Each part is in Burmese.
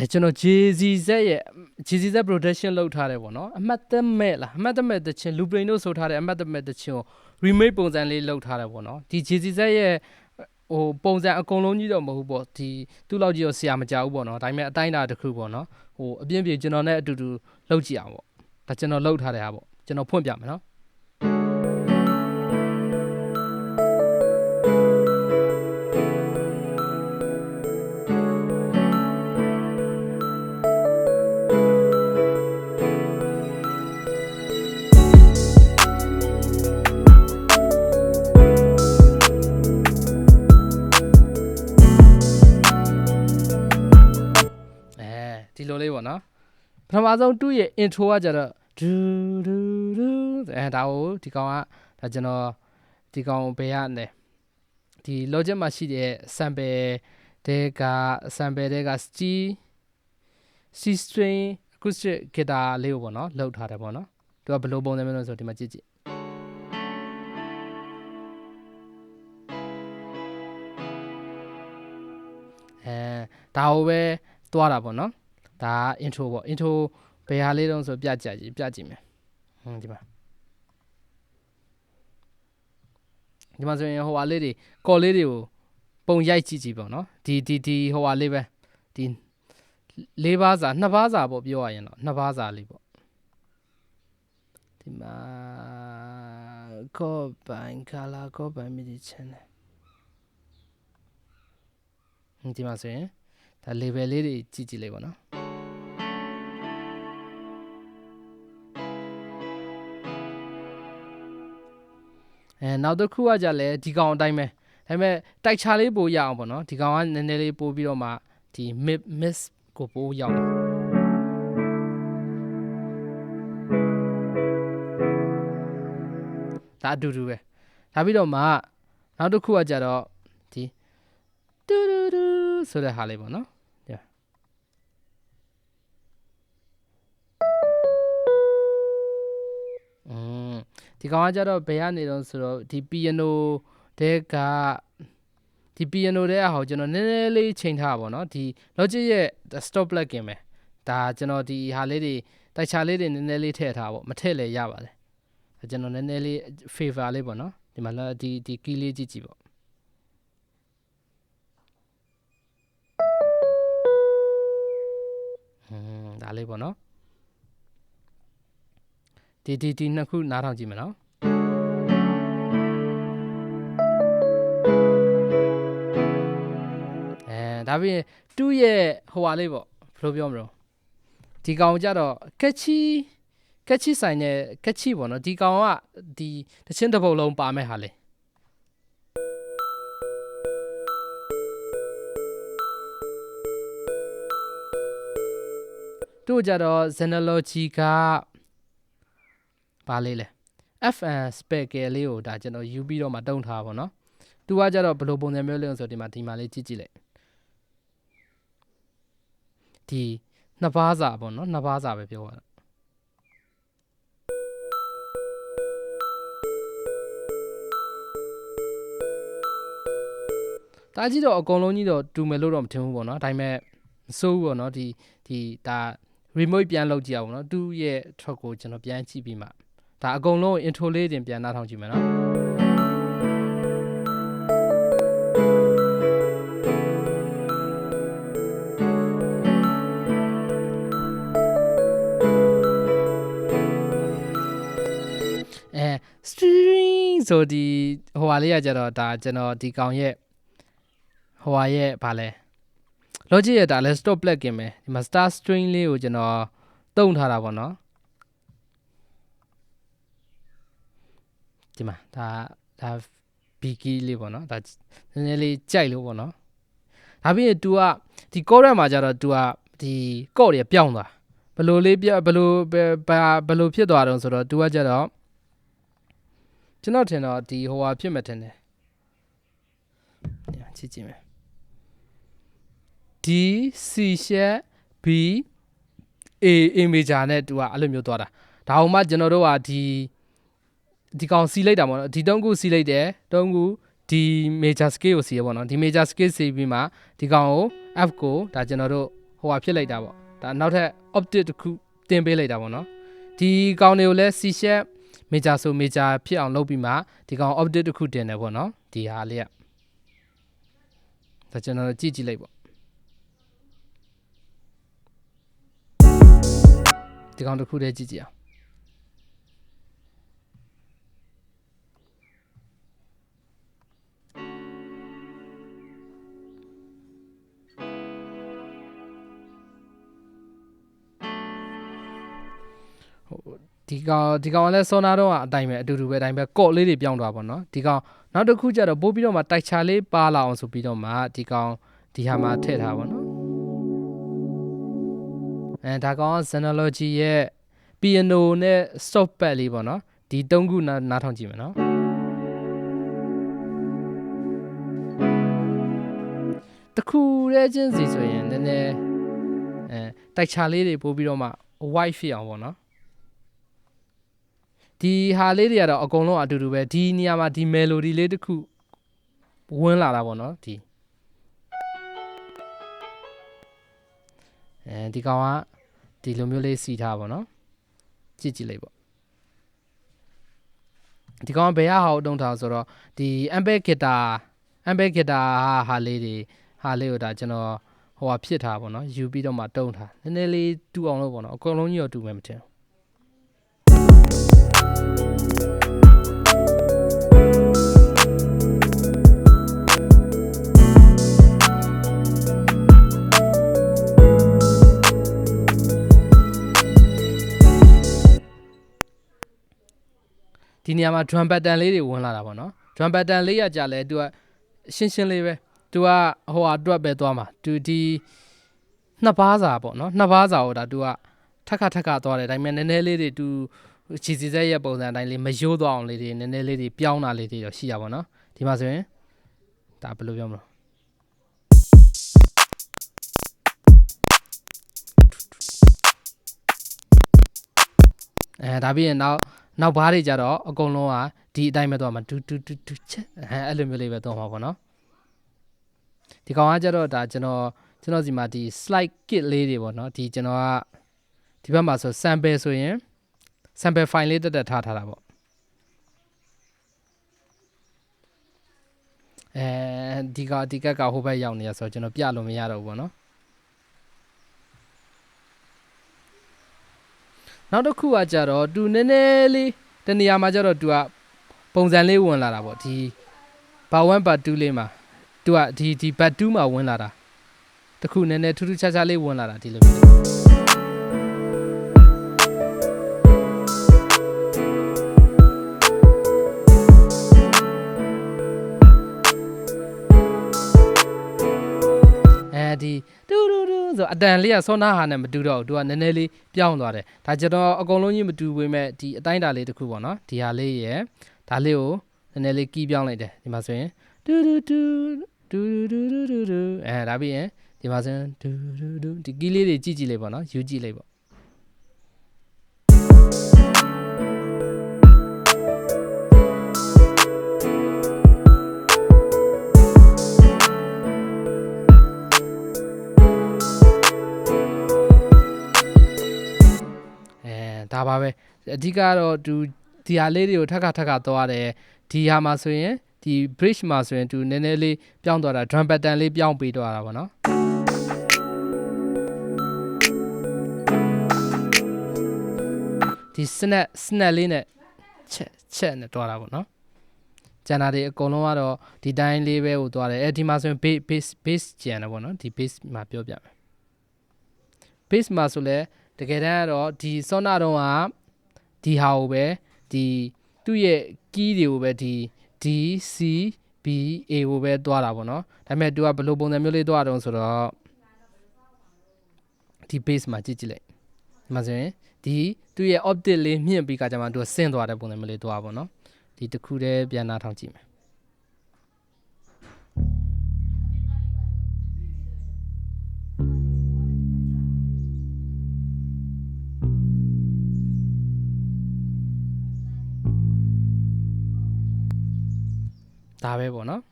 အဲကျွန်တော် JZZ ရဲ့ JZZ production လောက်ထားတယ်ပေါ့နော်အမှတ်သက်မဲ့လားအမှတ်သက်မဲ့တခြင်း Lubrain တို့ဆိုထားတဲ့အမှတ်သက်မဲ့တခြင်းကို remake ပုံစံလေးလောက်ထားတယ်ပေါ့နော်ဒီ JZZ ရဲ့ဟိုပုံစံအကုန်လုံးကြီးတော့မဟုတ်ဘူးပေါ့ဒီသူ့လောက်ကြီးတော့ဆရာမကြဘူးပေါ့နော်ဒါပေမဲ့အတိုင်းအတာတစ်ခုပေါ့နော်ဟိုအပြင်းပြေကျွန်တော်နဲ့အတူတူလောက်ကြည့်အောင်ပေါ့ဒါကျွန်တော်လောက်ထားတဲ့ဟာပေါ့ကျွန်တော်ဖွင့်ပြမယ်နော် ဒီလိုလေးပေါ့နော်ပထမဆုံးသူ့ရဲ့ intro ကကြတော့ဒူဒူဒူအဲဒါကိုဒီကောင်ကဒါကျွန်တော်ဒီကောင်ဘယ်ရလဲဒီ logic မှာရှိတဲ့ sample တဲ့က sample တဲ့က C C string acoustic guitar လေးကိုပေါ့နော်လောက်ထားတယ်ပေါ့နော်သူကဘယ်လိုပုံစံမျိုးလဲဆိုတော့ဒီမှာကြည့်ကြည့်အဲဒါကိုပဲသွားတာပေါ့နော် ဒါက intro ပေါ့ intro ဘယ်ဟာလေးတုံးဆိုပြကြကြည့်ပြကြည့်မယ်ဟွန်းဒီမှာဒီမှာဆိုရင်ဟိုဟာလေးတွေကော်လေးတွေကိုပုံရိုက်ကြည့်ကြည့်ပေါ့နော်ဒီဒီဒီဟိုဟာလေးပဲဒီလေးပါးစာနှစ်ပါးစာပေါ့ပြောရရင်တော့နှစ်ပါးစာလေးပေါ့ဒီမှာကောပိုင်ကလာကောပိုင်မီဒီ channel ဟွန်းဒီမှာဆိုရင်ဒါ level လေးတွေကြည့်ကြည့်လိုက်ပါနော် အဲနောက်တစ်ခုကကြလဲဒီကောင်အတိုင်းပဲဒါပေမဲ့တိုက်ချလေးပို့ရအောင်ပေါ့နော်ဒီကောင်ကနည်းနည်းလေးပို့ပြီးတော့မှဒီ mid miss ကိုပို့ရအောင်ဒါအတူတူပဲဒါပြီးတော့မှနောက်တစ်ခုကကြတော့ဒီတူတူတူဆိုတဲ့ဟာလေးပေါ့နော် ဒီမှာอืมဒီကောင်ကကြတော့ဘယ်ကနေတော့ဆိုတော့ဒီ piano တဲ့ကဒီ piano တဲ့ဟာကိုကျွန်တော်နည်းနည်းလေးချိန်ထားပါဘောเนาะဒီ logic ရဲ့ stop plugin ပဲဒါကျွန်တော်ဒီဟာလေးတွေတိုက်ချာလေးတွေနည်းနည်းလေးထည့်ထားပါဘောမထည့်လည်းရပါတယ်ဒါကျွန်တော်နည်းနည်းလေး favor လေးပေါ့เนาะဒီမှာလာဒီဒီ key လေးကြည့်ကြည့်ပေါ့อืมဒါလေးပေါ့เนาะ ဒီဒီဒီနှစ်ခုနားထောင်ကြည့်မနော်အဲဒါပြင်တူရဲ့ဟိုဟာလေးပေါ့ဘယ်လိုပြောမလို့ဒီကောင်ကြတော့ကက်ချီကက်ချီဆိုင်နဲ့ကက်ချီပေါ့နော်ဒီကောင်ကဒီတချင်းတစ်ပုတ်လုံးပါမဲ့ဟာလေတို့ကြတော့ xenology က ဘာလေးလဲ fn speaker လေးကိုဒါကျွန်တော်ယူပြီးတော့မှတုံးထားပါဘောနော်သူကကြတော့ဘယ်လိုပုံစံမျိုးလဲဆိုတော့ဒီမှာဒီမှာလေးကြည့်ကြည့်လိုက်ဒီနှစ်ဘာစာပေါ့နော်နှစ်ဘာစာပဲပြောရတာဒါကြည့်တော့အကုန်လုံးကြီးတော့တူမယ်လို့တော့မထင်ဘူးပေါ့နော်ဒါပေမဲ့မစိုးဘူးပေါ့နော်ဒီဒီဒါ remote ပြန်လောက်ကြည့်ရအောင်နော်သူ့ရဲ့ track ကိုကျွန်တော်ပြန်ကြည့်ပြီးမှ ဒါအကုန်လုံး intro လေးတင်ပြန်နှားထောင်ကြည့်မယ်နော်အဲ string ဆိုဒီဟိုဟာလေးကကြတော့ဒါကျွန်တော်ဒီကောင်ရဲ့ဟိုဟာရဲ့ဗာလဲ logic ရဲ့ဒါလဲ stop plugin ပဲဒီမှာ star string လေးကိုကျွန်တော်တုံးထားတာပေါ့နော် ဒီမှာဒါဒါ big key လေးပေါ့နော်ဒါနည်းနည်းလေးကြိုက်လို့ပေါ့နော်ဒါပြီးရင် तू ကဒီ chorus မှာကျတော့ तू ကဒီ chord တွေပြောင်းသွားဘယ်လိုလေးပြဘယ်လိုဘယ်ဘယ်လိုဖြစ်သွားတော့ဆိုတော့ तू ကကျတော့ကျွန်တော်ထင်တော့ဒီဟိုဟာဖြစ်မှထင်တယ်ညချစ်ကြည့်မယ် D C ရှက် B A A major နဲ့ तू ကအဲ့လိုမျိုးသွားတာဒါအောင်မှကျွန်တော်တို့ကဒီ ဒီကောင်စီလိုက်တာပေါ့နော်ဒီတုံးခုစီလိုက်တယ်တုံးခုဒီ major scale ကိုစီရပေါ့နော်ဒီ major scale စီပြီးမှဒီကောင်ကို F ကိုဒါကျွန်တော်တို့ဟိုဟာဖြစ်လိုက်တာပေါ့ဒါနောက်ထပ် optic တစ်ခုတင်ပေးလိုက်တာပေါ့နော်ဒီကောင်တွေကိုလည်း C sharp major ဆို major ဖြစ်အောင်လုပ်ပြီးမှဒီကောင် optic တစ်ခုတင်တယ်ပေါ့နော်ဒီဟာလေးကဒါကျွန်တော်ကြည့်ကြည့်လိုက်ပေါ့ဒီကောင်တစ်ခုတည်းကြည့်ကြည့်အောင် ဒီကောင်ဒီကောင်ကလည်းစောနာတော့အတိုင်းပဲအတူတူပဲအတိုင်းပဲကော့လေးတွေပြောင်းသွားပါတော့ဒီကောင်နောက်တစ်ခုကျတော့ပို့ပြီးတော့မှတိုက်ချာလေးပါလာအောင်ဆိုပြီးတော့မှဒီကောင်ဒီဟာမှာထည့်ထားပါတော့အဲဒါကောင်က Xenology ရဲ့ piano နဲ့ soft pad လေးပေါ့နော်ဒီသုံးခုနားနားထောင်ကြည့်မယ်နော်တခုတည်းချင်းစီဆိုရင်နည်းနည်းအဲတိုက်ချာလေးတွေပို့ပြီးတော့မှ white ဖြစ်အောင်ပေါ့နော် ဒီဟာလေးတွေကတော့အကုန်လုံးအတူတူပဲဒီနေရာမှာဒီ melody လေးတစ်ခုဝင်လာတာပေါ့နော်ဒီအဲဒီကောင်ကဒီလိုမျိုးလေးစီထားပါတော့ကြည့်ကြည့်လိုက်ပေါ့ဒီကောင်ကဘယ်ဟာကိုတုံးထားဆိုတော့ဒီ amp guitar amp guitar ဟာလေးတွေဟာလေးကိုဒါကျွန်တော်ဟိုဟာဖြစ်ထားပါတော့ယူပြီးတော့မှတုံးထားနည်းနည်းလေးတူအောင်လို့ပေါ့နော်အကုန်လုံးကြီးတော့တူမယ်မထင်ဘူး ဒီနေရာမှာ drum pattern လေးတွေဝင်လာတာပေါ့နော် drum pattern လေးရကြလဲသူကရှင်းရှင်းလေးပဲသူကဟိုဟာတွက်ပဲသွားမှာသူဒီနှစ်ပါးစာပေါ့နော်နှစ်ပါးစာကိုဒါသူကထက်ခါထက်ခါသွားတယ်ဒါပေမဲ့နည်းနည်းလေးတွေသူ ခြေစီစက်ရဲ့ပုံစံအတိုင်းလေးမရိုးသွားအောင်လေးတွေနည်းနည်းလေးတွေပြောင်းတာလေးတွေတော့ရှိရပါတော့ဒီမှာဆိုရင်ဒါဘယ်လိုပြောမလဲအဲဒါပြီးရင်နောက်နောက်ဘားတွေကြတော့အကုန်လုံးကဒီအတိုင်းပဲသွားမှာဒူးဒူးဒူးဒူးချက်အဲအဲ့လိုမျိုးလေးပဲသွားမှာပေါ့နော်ဒီကောင်ကကြတော့ဒါကျွန်တော်ကျွန်တော်စီမှာဒီ slide kit လေးတွေပေါ့နော်ဒီကျွန်တော်ကဒီဘက်မှာဆို sample ဆိုရင် sample file လေးတက်တက်ထားထားတာပေါ့အဲဒီကဒီကက်ကဟိုဘက်ရောက်နေရဆိုတော့ကျွန်တော်ပြလို့မရတော့ဘူးပေါ့နော်နောက်တစ်ခုကကြတော့သူနည်းနည်းလေးတနေရာမှာကြတော့သူကပုံစံလေးဝင်လာတာပေါ့ဒီဘာ1ဘာ2လေးမှာသူကဒီဒီဘတ်2မှာဝင်လာတာတခုနည်းနည်းထူးထူးခြားခြားလေးဝင်လာတာဒီလိုမျိုး အဲဒီတူတူတူဆိုအတန်လေးကဆွမ်းနာဟာနဲ့မတူတော့ဘူးသူကနည်းနည်းလေးပြောင်းသွားတယ်ဒါကြတော့အကုန်လုံးကြီးမတူပေမဲ့ဒီအတိုင်းတာလေးတစ်ခုပေါ့နော်ဒီဟာလေးရယ်ဒါလေးကိုနည်းနည်းလေးကီးပြောင်းလိုက်တယ်ဒီမှာဆိုရင်တူတူတူတူတူတူတူအဲဒါပြီးရင်ဒီမှာဆိုရင်တူတူတူဒီကီးလေးတွေကြည့်ကြည့်လိုက်ပေါ့နော်ယူကြည့်လိုက်ပေါ့ ပါပဲအဓိကတော့သူဒီဟာလေးတွေကိုထက်ခါထက်ခါသွားတယ်ဒီဟာမှာဆိုရင်ဒီ bridge မှာဆိုရင်သူနည်းနည်းလေးပြောင်းသွားတာ drum pattern လေးပြောင်းပေးသွားတာပေါ့နော်ဒီ snap snap လေးနဲ့ချက်ချက်နဲ့တွားတာပေါ့နော်ကျန်တာတွေအကုန်လုံးကတော့ဒီတိုင်းလေးပဲဟိုတွားတယ်အဲဒီမှာဆိုရင် base base base ကျန်တယ်ပေါ့နော်ဒီ base မှာပြောပြမယ် base မှာဆိုလဲ တကယ်တမ်းကတော့ဒီ sona တော့ကဒီဟာကိုပဲဒီသူ့ရဲ့ key တွေကိုပဲဒီ D C B A ကိုပဲတွားတာပေါ့နော်ဒါပေမဲ့ तू ကဘယ်လိုပုံစံမျိုးလေးတွားတုံးဆိုတော့ဒီ base မှာကြည့်ကြည့်လိုက်ဒီမှာဆိုရင်ဒီသူ့ရဲ့ optic လေးမြင့်ပြီးကကြမှာ तू ကဆင်းသွားတဲ့ပုံစံမျိုးလေးတွားပေါ့နော်ဒီတစ်ခုတည်းပြန်နာထောင်ကြည့်မယ် ဒါပဲပေါ့နော်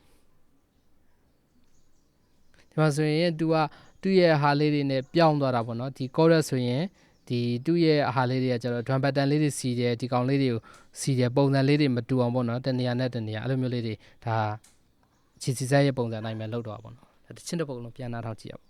ဒီမှာဆိုရင် तू ကသူ့ရဲ့အဟာလေးတွေနဲ့ပြောင်းသွားတာပေါ့နော်ဒီ chorus ဆိုရင်ဒီသူ့ရဲ့အဟာလေးတွေကကျတော့ drum pattern လေးတွေစီတယ်ဒီကောင်လေးတွေကိုစီတယ်ပုံစံလေးတွေမတူအောင်ပေါ့နော်တနေရာနဲ့တနေရာအဲ့လိုမျိုးလေးတွေဒါချီစီဆက်ရဲ့ပုံစံအတိုင်းပဲလောက်တော့တာပေါ့နော်ဒါတချင်းတစ်ပုံလုံးပြန်နာထောက်ကြည့်ရအော